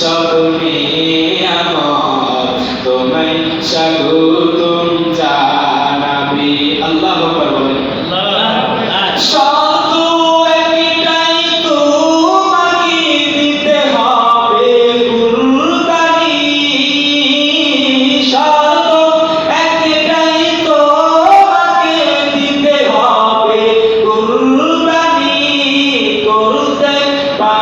সব মেয়ে আমার তোমায় স্বাগতম।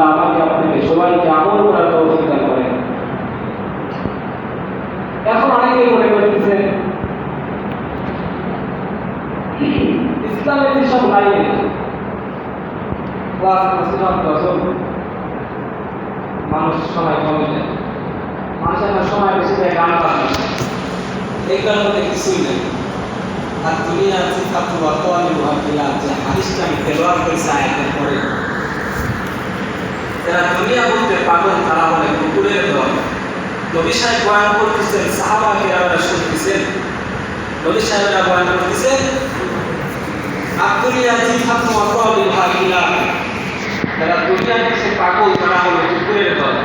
আল্লাহ আমাকে আপনাকে সবাইকে আমল করার তৌফিক করেন। এখন অনেকে মনে করতেছেন, ইসলামের যেসব লাইন, ক্লাস মাসিরাম দশম, মানুষ সময় কমে যায়। মানুষ এখন সময় বেশি দেয় গান বাজনা। এইগুলোর মধ্যে কিছুই নেই। আর তুমি আছে ছাত্র বর্তমানে মহাবিলা যে হাদিসটা আমি তেলোয়ার করেছি আয়াতের পরে যারা দুনিয়া বলতে পাগল তারা বলে কুকুরের দল নবী সাহেব বয়ান করতেছেন সাহাবা কেরামরা শুনতেছেন। নবী সাহেবরা বয়ান করতেছেন আব্দুলিয়া জি ছাত্র বর্তমানে মহাবিলা যারা দুনিয়া বলছে পাগল, তারা হলো কুকুরের দল।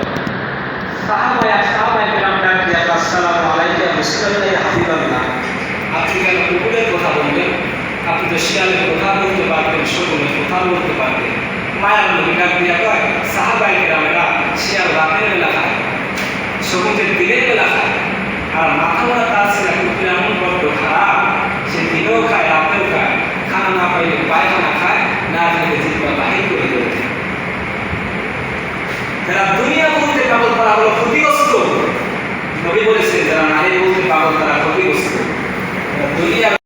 সাহাবায়া সাহাবায়ে কেরাম ডাক দিয়া, আসসালামু আলাইকা মুসলিমাই হাবিবাল্লাহ আপনি কেন কুকুরের কথা বলবেন আপনি তো শিয়ালের কথা বলতে পারবেন শকুনের কথা বলতে পারবেন মায়ার নবী ডাক দিয়া কয় কেরামেরা শিয়াল রাতের বেলা খায় শকুনকে দিনের বেলা খায় আর মাথা মোড়া তার ছেলে কুকুর এমন বড্ড খারাপ। সে দিনেও খায়, রাতেও খায়। খানা না পাইলে পায়খানা খায়, না খেলে জিতবা বাহির করে দেবে যারা দুনিয়া বলতে পাগল, তারা হলো ক্ষতিগ্রস্ত। নবী বলেছে যারা নারী বলতে পাগল, তারা ক্ষতিগ্রস্ত। দুনিয়া